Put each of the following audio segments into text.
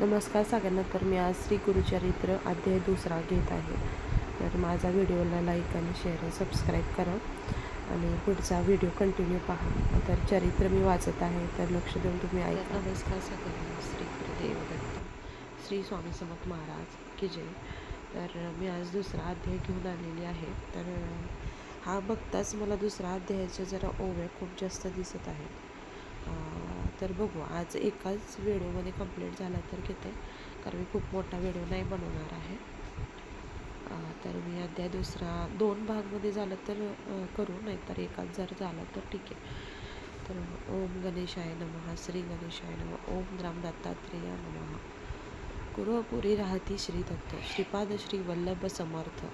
नमस्कार सगळ्यांना. तर मी आज श्री गुरुचरित्र अध्याय दुसरा घेत आहे. तर माझा व्हिडिओला लाईक आणि शेअर आणि सबस्क्राईब करा आणि पुढचा व्हिडिओ कंटिन्यू पहा. तर चरित्र मी वाचत आहे. तर लक्ष देऊन तुम्ही ऐका. नमस्कार सगळ्यांना. श्री गुरुदेवदत्त. श्री स्वामी समर्थ महाराज की जय. तर मी आज दुसरा अध्याय घेऊन आलेली आहे. तर हा बघताच मला दुसरा अध्यायाच्या जरा ओव्या खूप जास्त दिसत आहेत. तर बघू आज एकाच व्हिडिओमध्ये कंप्लीट झाला तर घेते. कारण मी खूप मोठा व्हिडिओ नाही बनवणार आहे. तर मी अध्याय दुसरा दोन भागमध्ये झालं तर करू. नाहीतर एकाच जर झाला तर ठीक आहे. तर ओम गणेशाय नमः श्री गणेशाय नमः ओम राम दत्तात्रेय नमः. कुरपुरी राहती श्री दत्त श्रीपाद श्री वल्लभ समर्थ.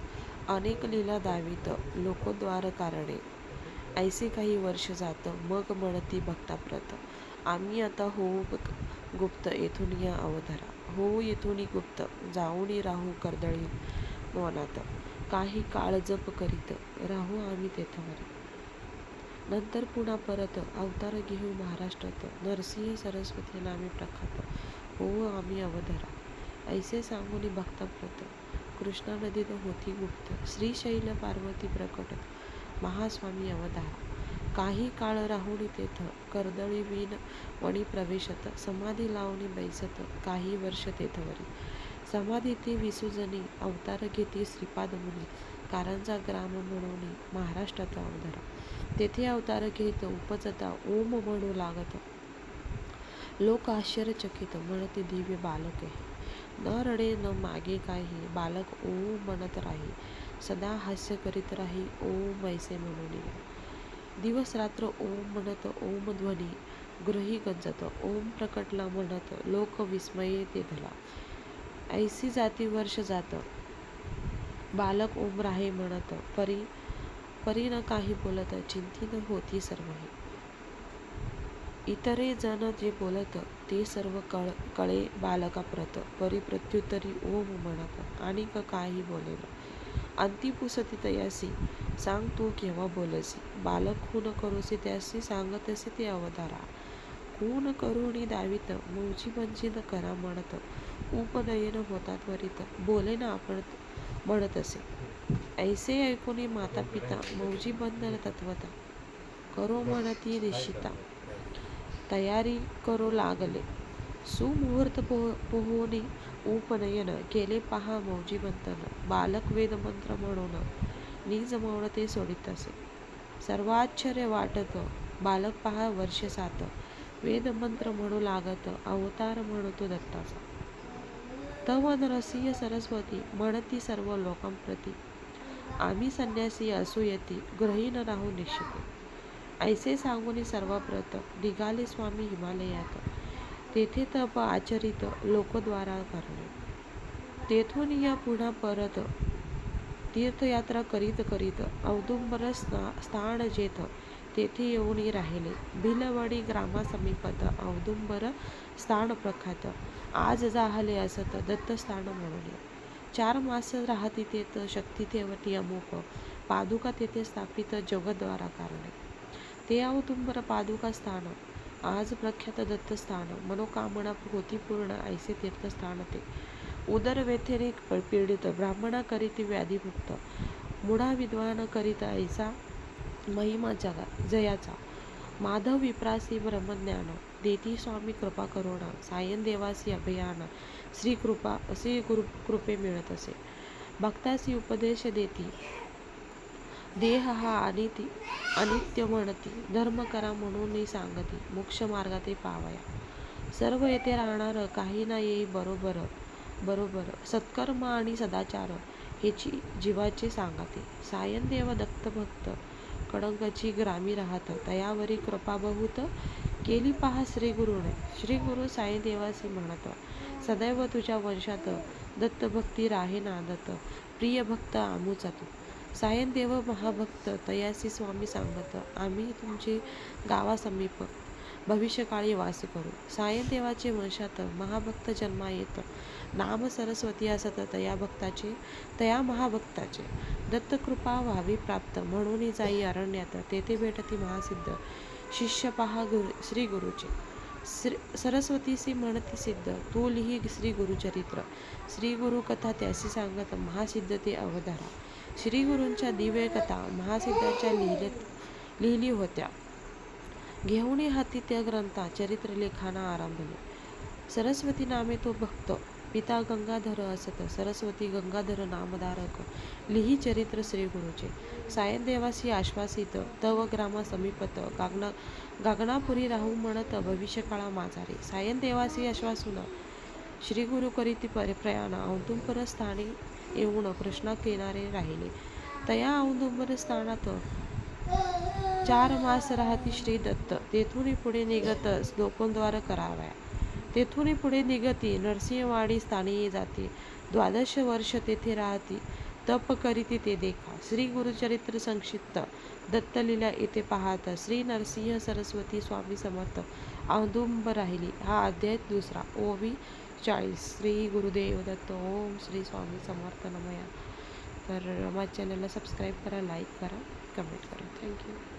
अनेक लीला दावित लोकोद्वार कारणे ऐसे काही वर्ष जात मग म्हणती भक्ताप्रत. आम्ही आता होऊ गुप्त येथून या अवधारा होऊ येथून गुप्त. जाऊनी राहू कर्दळी मनात. काही काळ जप करीत. राहू आम्ही तेथवरी. नंतर पुन्हा परत अवतार घेऊ महाराष्ट्रात. नरसिंह सरस्वती नामे प्रखात हो आम्ही अवधारा ऐसे सांगून भक्ताप्रत. कृष्णा नदीत होती गुप्त. श्रीशैल पार्वती प्रकट. महास्वामी अवधारा काही काळ राहुनी तेथ कर्दळी वीण वणी प्रवेशत समाधी लावणी बैसत काही वर्ष तेथवरी. समाधी ती विसुजनी अवतार घेती श्रीपाद मुनी. कारंजा ग्राम म्हणून महाराष्ट्रात अवधार तेथे अवतार घेत उपजता ओम म्हणू लागत. लोक आश्चर्यचकित म्हणते दिव्य बालक आहे. न रडे न मागे काही बालक ओम म्हणत राही. सदा हास्य करीत राही ओम ऐसे म्हणून. दिवस रात्र ओम म्हणत ओम ध्वनी गृही गंजत ओम प्रकटला म्हणत लोक विस्मये ते धला. ऐसी जाती वर्ष जात. बालक ओम राहे म्हणत परी परी न काही बोलत न होती सर्वही. इतरे जण जे बोलत ते सर्व कळ कळे बालकाप्रत परी प्रत्युत्तरी ओम म्हणत आणि काही बोलेल अंतिपुसती तयासी सांग तू केव्हा बोलसी. बालक खून करोसी त्यासी सांगतसे ते अवतारा खून करुणी दावित. मौजी न करा म्हणत. उपनयन होता त्वरित बोले ना आपण म्हणत असे. ऐसे ऐकून माता पिता मौजी बंधन तत्वता. करो म्हणती निश्चिता तयारी करो लागले. सुमुहूर्त पोह पोहोनी उपनयन केले पहा मौजी बंधन. बालक वेदमंत्र म्हणून. मी जमवणं ते सोडित असे. सर्वाश्चर्य वाटत बालक पहा वर्ष सात. वेदमंत्र म्हणू लागत अवतार म्हणतो दत्ताचा. तव नरसिंह सरस्वती म्हणती सर्व लोकांप्रती आम्ही संन्यासी असू येती ग्रहीन राहू निश्चित. ऐसे सांगून सर्वप्रत निघाले स्वामी हिमालयात. तेथे तप आचरित लोकद्वारा करणे. तेथून या पुन्हा परत तीर्थयात्रा करीत करीत औदुंबर स्ना स्थान जेथ तेथे येऊन राहिले. भिलवडी ग्रामासमीपत औदुंबर स्थान प्रख्यात. आज जाहले असत दत्तस्थान म्हणून. चार मास राहती तेथ शक्ती तेवटी अमुक पादुका तेथे स्थापित जगद्वारा कारणे. ते औदुंबर पादुका स्थान. आज प्रख्यात दत्तस्थान मनोकामना होती पूर्ण ऐसे तीर्थस्थान ते. उदर व्यथेने पीडित ब्राह्मणा करीत मुढा विद्वान करीत ऐसा महिमा जगा जयाचा. माधव विप्रासी ब्रह्मज्ञान देती स्वामी कृपा करुणा सायन देवासी अभियान श्री कृपा श्री गुरु कृपे मिळत असे. भक्तासी उपदेश देती. देह हा अनिती अनित्य म्हणती धर्म करा म्हणून सांगती मोक्ष मार्गाते पावया. सर्व येथे राहणार काही ना येई बरोबर. बरोबर. सत्कर्म आणि सदाचार हेची जीवाचे सांगाते. सायनदेव दत्तभक्त दत्त कडंगची ग्रामी राहत. तयावरी कृपा बहुत केली पहा श्री गुरुने. श्री गुरु साईदेवासी म्हणत सदैव तुझ्या वंशात दत्तभक्ती राहे नादत. प्रिय भक्त आमूचा तू सायनदेव महाभक्त तयासी स्वामी सांगत. आम्ही तुमचे गावासमीप भविष्यकाळी वास करू. सायदेवाचे वंशात महाभक्त जन्मा येत. नाम सरस्वती असत तया भक्ताचे तया महाभक्ताचे. दत्तकृपा व्हावी प्राप्त. म्हणून जाई अरण्यात तेथे भेटती महासिद्ध. शिष्य पहा गुरु श्री गुरुचे. श्री सरस्वतीसी म्हणती सिद्ध. तू लिही श्री गुरुचरित्र. श्री गुरु कथा त्यासी सांगत महासिद्ध ते अवधारा. श्री गुरूंच्या दिव्य कथा महासिद्धाच्या लिहिलेत लिहिली होत्या. घेऊन हाती त्या ग्रंथा चरित्र लेखाना आरंभले सरस्वती नामे तो भक्त पिता गंगाधर असत. सरस्वती गंगाधर नामधारक लिही चरित्र श्री गुरुचे. सायनदेवासी आश्वासित तव ग्रामा समीपत गागना गागनापुरी राहू म्हणत भविष्यकाळा माझारे सायनदेवासी आश्वासून श्री गुरु करीती पर प्रयाण औदुंबर स्थानी येऊन कृष्णा किनारे राहिले. तया औदुंबर स्थानात चार मास राहती श्री दत्त. तेथून पुढे निघत लोकोद्वार कराव्या तेथून पुढे निघती नरसिंहवाडी स्थानी जाते. द्वादश वर्ष तेथे राहती. तप करीती ते देखा. श्री गुरुचरित्र संक्षिप्त. दत्तलीला येथे पाहत श्री नरसिंह सरस्वती स्वामी समर्थ. औदुंब राहिली. हा अध्याय दुसरा. ओवी चाळीस. श्री गुरुदेव दत्त. ओम श्री स्वामी समर्थ नमया तर माझ्या चॅनलला सबस्क्राईब करा लाईक करा कमेंट करा. थँक्यू.